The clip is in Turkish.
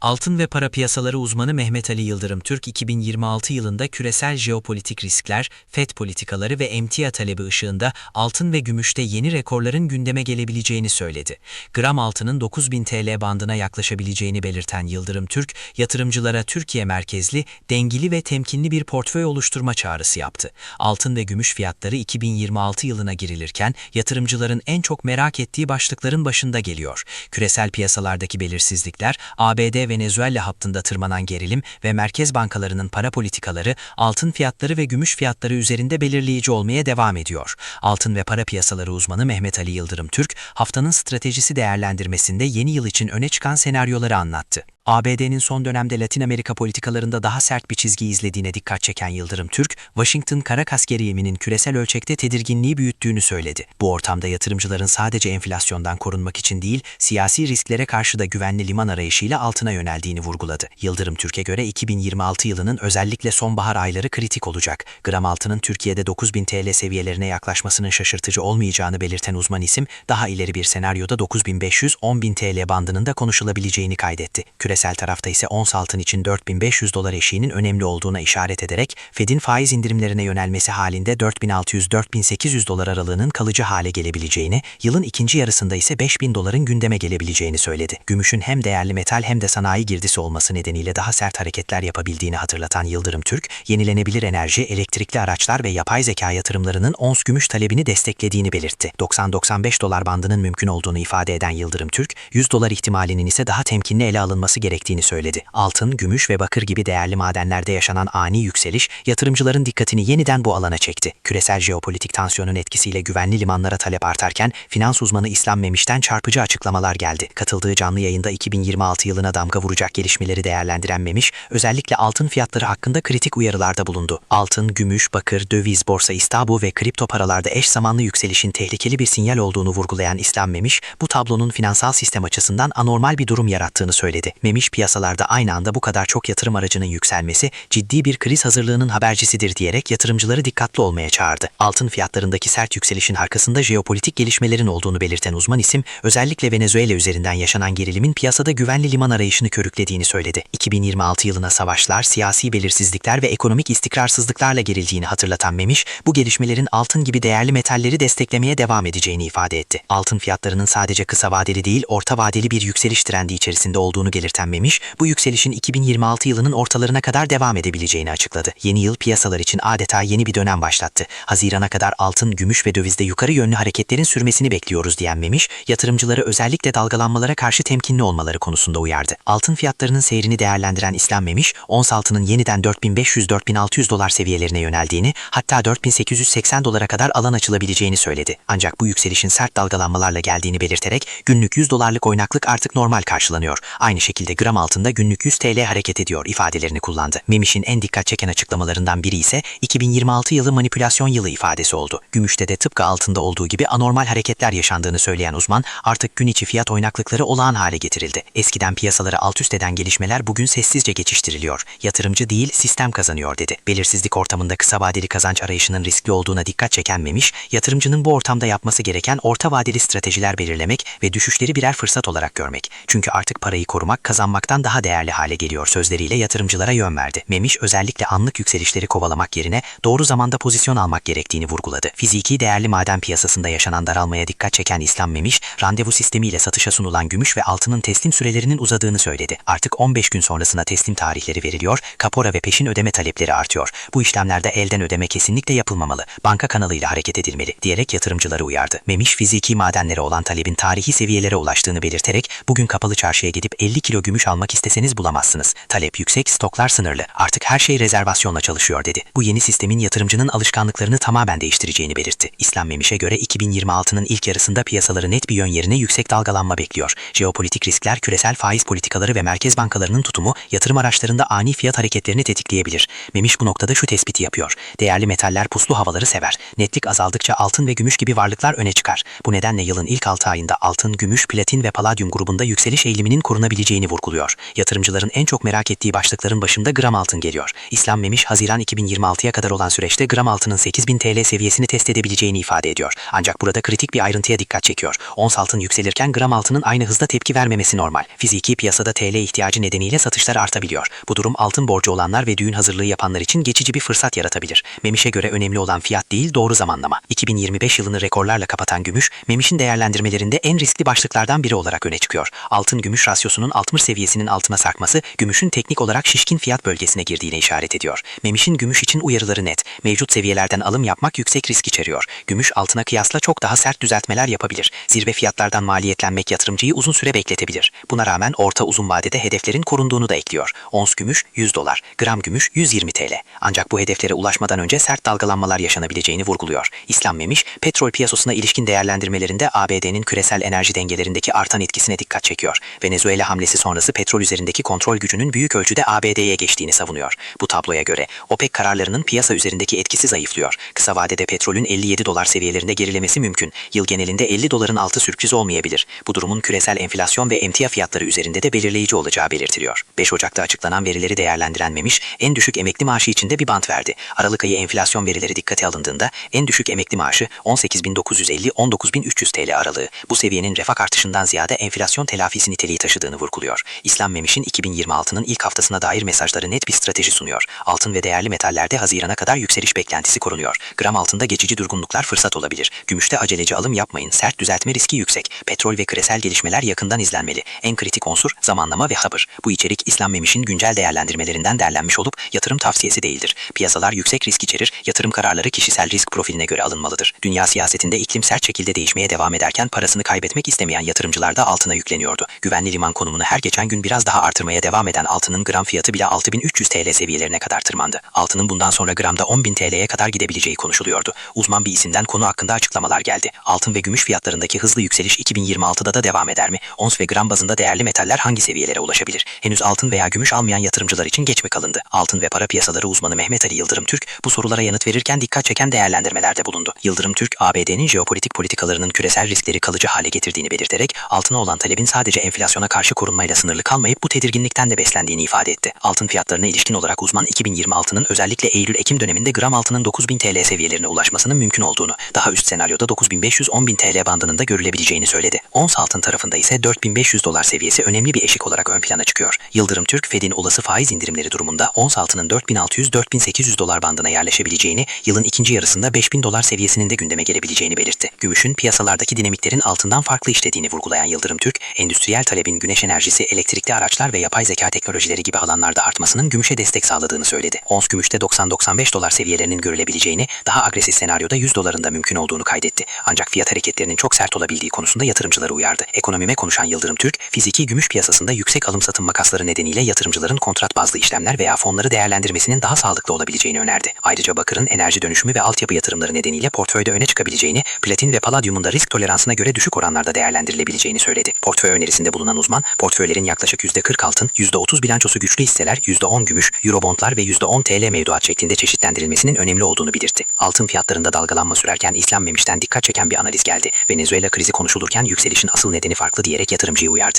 Altın ve para piyasaları uzmanı Mehmet Ali Yıldırım Türk 2026 yılında küresel jeopolitik riskler, FED politikaları ve emtia talebi ışığında altın ve gümüşte yeni rekorların gündeme gelebileceğini söyledi. Gram altının 9000 TL bandına yaklaşabileceğini belirten Yıldırım Türk, yatırımcılara Türkiye merkezli, dengeli ve temkinli bir portföy oluşturma çağrısı yaptı. Altın ve gümüş fiyatları 2026 yılına girilirken yatırımcıların en çok merak ettiği başlıkların başında geliyor. Küresel piyasalardaki belirsizlikler, ABD Venezuela hattında tırmanan gerilim ve merkez bankalarının para politikaları altın fiyatları ve gümüş fiyatları üzerinde belirleyici olmaya devam ediyor. Altın ve para piyasaları uzmanı Mehmet Ali Yıldırım Türk, haftanın stratejisi değerlendirmesinde yeni yıl için öne çıkan senaryoları anlattı. ABD'nin son dönemde Latin Amerika politikalarında daha sert bir çizgi izlediğine dikkat çeken Yıldırım Türk, Washington kara yeminin küresel ölçekte tedirginliği büyüttüğünü söyledi. Bu ortamda yatırımcıların sadece enflasyondan korunmak için değil, siyasi risklere karşı da güvenli liman arayışıyla altına yöneldiğini vurguladı. Yıldırım Türk'e göre 2026 yılının özellikle sonbahar ayları kritik olacak. Gram altının Türkiye'de 9000 TL seviyelerine yaklaşmasının şaşırtıcı olmayacağını belirten uzman isim, daha ileri bir senaryoda 9500-10000 TL bandının da konuşulabileceğini kaydetti. Küresel tarafta ise ons altın için 4500 dolar eşiğinin önemli olduğuna işaret ederek Fed'in faiz indirimlerine yönelmesi halinde 4600-4800 dolar aralığının kalıcı hale gelebileceğini, yılın ikinci yarısında ise 5000 doların gündeme gelebileceğini söyledi. Gümüşün hem değerli metal hem de sanayi girdisi olması nedeniyle daha sert hareketler yapabildiğini hatırlatan Yıldırım Türk, yenilenebilir enerji, elektrikli araçlar ve yapay zeka yatırımlarının ons gümüş talebini desteklediğini belirtti. 90-95 dolar bandının mümkün olduğunu ifade eden Yıldırım Türk, 100 dolar ihtimalinin ise daha temkinli ele alınması gerektiğini söyledi. Altın, gümüş ve bakır gibi değerli madenlerde yaşanan ani yükseliş yatırımcıların dikkatini yeniden bu alana çekti. Küresel jeopolitik tansiyonun etkisiyle güvenli limanlara talep artarken finans uzmanı İslam Memiş'ten çarpıcı açıklamalar geldi. Katıldığı canlı yayında 2026 yılına damga vuracak gelişmeleri değerlendiren Memiş, özellikle altın fiyatları hakkında kritik uyarılarda bulundu. Altın, gümüş, bakır, döviz, borsa İstanbul ve kripto paralarda eş zamanlı yükselişin tehlikeli bir sinyal olduğunu vurgulayan İslam Memiş, bu tablonun finansal sistem açısından anormal bir durum yarattığını söyledi. Memiş piyasalarda aynı anda bu kadar çok yatırım aracının yükselmesi ciddi bir kriz hazırlığının habercisidir diyerek yatırımcıları dikkatli olmaya çağırdı. Altın fiyatlarındaki sert yükselişin arkasında jeopolitik gelişmelerin olduğunu belirten uzman isim, özellikle Venezuela üzerinden yaşanan gerilimin piyasada güvenli liman arayışını körüklediğini söyledi. 2026 yılına savaşlar, siyasi belirsizlikler ve ekonomik istikrarsızlıklarla gerildiğini hatırlatan Memiş, bu gelişmelerin altın gibi değerli metalleri desteklemeye devam edeceğini ifade etti. Altın fiyatlarının sadece kısa vadeli değil, orta vadeli bir yükseliş trendi içerisinde olduğunu belirten Memiş, bu yükselişin 2026 yılının ortalarına kadar devam edebileceğini açıkladı. Yeni yıl piyasalar için adeta yeni bir dönem başlattı. Hazirana kadar altın, gümüş ve dövizde yukarı yönlü hareketlerin sürmesini bekliyoruz diyen Memiş, yatırımcıları özellikle dalgalanmalara karşı temkinli olmaları konusunda uyardı. Altın fiyatlarının seyrini değerlendiren İslam Memiş, ons altının yeniden 4500-4600 dolar seviyelerine yöneldiğini, hatta 4880 dolara kadar alan açılabileceğini söyledi. Ancak bu yükselişin sert dalgalanmalarla geldiğini belirterek günlük 100 dolarlık oynaklık artık normal karşılanıyor. Aynı şekilde gram altında günlük 100 TL hareket ediyor ifadelerini kullandı. Memiş'in en dikkat çeken açıklamalarından biri ise 2026 yılı manipülasyon yılı ifadesi oldu. Gümüşte de tıpkı altında olduğu gibi anormal hareketler yaşandığını söyleyen uzman artık gün içi fiyat oynaklıkları olağan hale getirildi. Eskiden piyasaları alt üst eden gelişmeler bugün sessizce geçiştiriliyor. Yatırımcı değil sistem kazanıyor dedi. Belirsizlik ortamında kısa vadeli kazanç arayışının riskli olduğuna dikkat çeken Memiş, yatırımcının bu ortamda yapması gereken orta vadeli stratejiler belirlemek ve düşüşleri birer fırsat olarak görmek. Çünkü artık parayı korumak kazanmaktan daha değerli hale geliyor sözleriyle yatırımcılara yön verdi. Memiş özellikle anlık yükselişleri kovalamak yerine doğru zamanda pozisyon almak gerektiğini vurguladı. Fiziki değerli maden piyasasında yaşanan daralmaya dikkat çeken İslam Memiş, randevu sistemiyle satışa sunulan gümüş ve altının teslim sürelerinin uzadığını söyledi. Artık 15 gün sonrasına teslim tarihleri veriliyor, kapora ve peşin ödeme talepleri artıyor. Bu işlemlerde elden ödeme kesinlikle yapılmamalı, banka kanalıyla hareket edilmeli diyerek yatırımcıları uyardı. Memiş fiziki madenlere olan talebin tarihi seviyelere ulaştığını belirterek bugün kapalı çarşıya gidip 50 kilo gümüş almak isteseniz bulamazsınız. Talep yüksek, stoklar sınırlı. Artık her şey rezervasyonla çalışıyor dedi. Bu yeni sistemin yatırımcının alışkanlıklarını tamamen değiştireceğini belirtti. İslam Memiş'e göre 2026'nın ilk yarısında piyasaları net bir yön yerine yüksek dalgalanma bekliyor. Jeopolitik riskler, küresel faiz politikaları ve merkez bankalarının tutumu yatırım araçlarında ani fiyat hareketlerini tetikleyebilir. Memiş bu noktada şu tespiti yapıyor. Değerli metaller puslu havaları sever. Netlik azaldıkça altın ve gümüş gibi varlıklar öne çıkar. Bu nedenle yılın ilk 6 ayında altın, gümüş, platin ve paladyum grubunda yükseliş eğiliminin korunabileceğini vurguluyor. Yatırımcıların en çok merak ettiği başlıkların başında gram altın geliyor. İslam Memiş, Haziran 2026'ya kadar olan süreçte gram altının 8000 TL seviyesini test edebileceğini ifade ediyor. Ancak burada kritik bir ayrıntıya dikkat çekiyor. Ons altın yükselirken gram altının aynı hızda tepki vermemesi normal. Fiziki piyasada TL ihtiyacı nedeniyle satışlar artabiliyor. Bu durum altın borcu olanlar ve düğün hazırlığı yapanlar için geçici bir fırsat yaratabilir. Memiş'e göre önemli olan fiyat değil doğru zamanlama. 2025 yılını rekorlarla kapatan gümüş, Memiş'in değerlendirmelerinde en riskli başlıklardan biri olarak öne çıkıyor. Altın gümüş rasyosunun 60 seviyesinin altına sarkması, gümüşün teknik olarak şişkin fiyat bölgesine girdiğine işaret ediyor. Memiş'in gümüş için uyarıları net. Mevcut seviyelerden alım yapmak yüksek risk içeriyor. Gümüş altına kıyasla çok daha sert düzeltmeler yapabilir. Zirve fiyatlardan maliyetlenmek yatırımcıyı uzun süre bekletebilir. Buna rağmen orta uzun vadede hedeflerin korunduğunu da ekliyor. Ons gümüş 100 dolar, gram gümüş 120 TL. Ancak bu hedeflere ulaşmadan önce sert dalgalanmalar yaşanabileceğini vurguluyor. İslam Memiş, petrol piyasasına ilişkin değerlendirmelerinde ABD'nin küresel enerji dengelerindeki artan etkisine dikkat çekiyor. Venezuela hamlesi sonrası petrol üzerindeki kontrol gücünün büyük ölçüde ABD'ye geçtiğini savunuyor. Bu tabloya göre OPEC kararlarının piyasa üzerindeki etkisi zayıflıyor. Kısa vadede petrolün 57 dolar seviyelerinde gerilemesi mümkün. Yıl genelinde 50 doların altı sürpriz olmayabilir. Bu durumun küresel enflasyon ve emtia fiyatları üzerinde de belirleyici olacağı belirtiliyor. 5 Ocak'ta açıklanan verileri değerlendirenmemiş, en düşük emekli maaşı içinde bir bant verdi. Aralık ayı enflasyon verileri dikkate alındığında en düşük emekli maaşı 18.950-19.300 TL aralığı. Bu seviyenin refah artışından ziyade enflasyon telafisi niteliği taşıdığını vurguluyor. İslam Memiş'in 2026'nın ilk haftasına dair mesajları net bir strateji sunuyor. Altın ve değerli metallerde Haziran'a kadar yükseliş beklentisi korunuyor. Gram altında geçici durgunluklar fırsat olabilir. Gümüşte aceleci alım yapmayın. Sert düzeltme riski yüksek. Petrol ve küresel gelişmeler yakından izlenmeli. En kritik unsur zamanlama ve sabır. Bu içerik İslam Memiş'in güncel değerlendirmelerinden derlenmiş olup yatırım tavsiyesi değildir. Piyasalar yüksek risk içerir. Yatırım kararları kişisel risk profiline göre alınmalıdır. Dünya siyasetinde iklim sert şekilde değişmeye devam ederken parasını kaybetmek istemeyen yatırımcılar da altına yükleniyordu. Güvenli liman konumunu her geçen gün biraz daha artırmaya devam eden altının gram fiyatı bile 6300 TL seviyelerine kadar tırmandı. Altının bundan sonra gramda 10.000 TL'ye kadar gidebileceği konuşuluyordu. Uzman bir isimden konu hakkında açıklamalar geldi. Altın ve gümüş fiyatlarındaki hızlı yükseliş 2026'da da devam eder mi? Ons ve gram bazında değerli metaller hangi seviyelere ulaşabilir? Henüz altın veya gümüş almayan yatırımcılar için geç mi kalındı? Altın ve para piyasaları uzmanı Mehmet Ali Yıldırım Türk bu sorulara yanıt verirken dikkat çeken değerlendirmelerde bulundu. Yıldırım Türk, ABD'nin jeopolitik politikalarının küresel riskleri kalıcı hale getirdiğini belirterek altına olan talebin sadece enflasyona karşı korunmayla sınırlı kalmayıp bu tedirginlikten de beslendiğini ifade etti. Altın fiyatlarına ilişkin olarak uzman 2026'nın özellikle Eylül-Ekim döneminde gram altının 9000 TL seviyelerine ulaşmasının mümkün olduğunu, daha üst senaryoda 9500-10000 TL bandının da görülebileceğini söyledi. Ons altın tarafında ise 4500 dolar seviyesi önemli bir eşik olarak ön plana çıkıyor. Yıldırım Türk, Fed'in olası faiz indirimleri durumunda ons altının 4600-4800 dolar bandına yerleşebileceğini, yılın ikinci yarısında 5000 dolar seviyesinin de gündeme gelebileceğini belirtti. Gümüşün piyasalardaki dinamiklerin altından farklı işlediğini vurgulayan Yıldırım Türk, endüstriyel talebin güneş enerjisi, elektrikli araçlar ve yapay zeka teknolojileri gibi alanlarda artmasının gümüşe destek sağladığını söyledi. Ons gümüşte 90-95 dolar seviyelerinin görülebileceğini, daha agresif senaryoda 100 doların da mümkün olduğunu kaydetti. Ancak fiyat hareketlerinin çok sert olabildiği konusunda yatırımcıları uyardı. Ekonomime konuşan Yıldırım Türk, fiziki gümüş piyasasında yüksek alım satım makasları nedeniyle yatırımcıların kontrat bazlı işlemler veya fonları değerlendirmesinin daha sağlıklı olabileceğini önerdi. Ayrıca bakırın enerji dönüşümü ve altyapı yatırımları nedeniyle portföyde öne çıkabileceğini, platin ve paladyumun da risk toleransına göre düşük oranlarda değerlendirilebileceğini söyledi. Portföy önerisinde bulunan uzman, portföylerin yaklaşık %40 altın, %30 bilançosu güçlü hisseler, %10 gümüş, eurobondlar ve %10 TL mevduat şeklinde çeşitlendirilmesinin önemli olduğunu belirtti. Altın fiyatlarında dalgalanma sürerken İslam Memiş'ten dikkat çeken bir analiz geldi. Venezuela krizi konuşulurken yükselişin asıl nedeni farklı diyerek yatırımcıyı uyardı.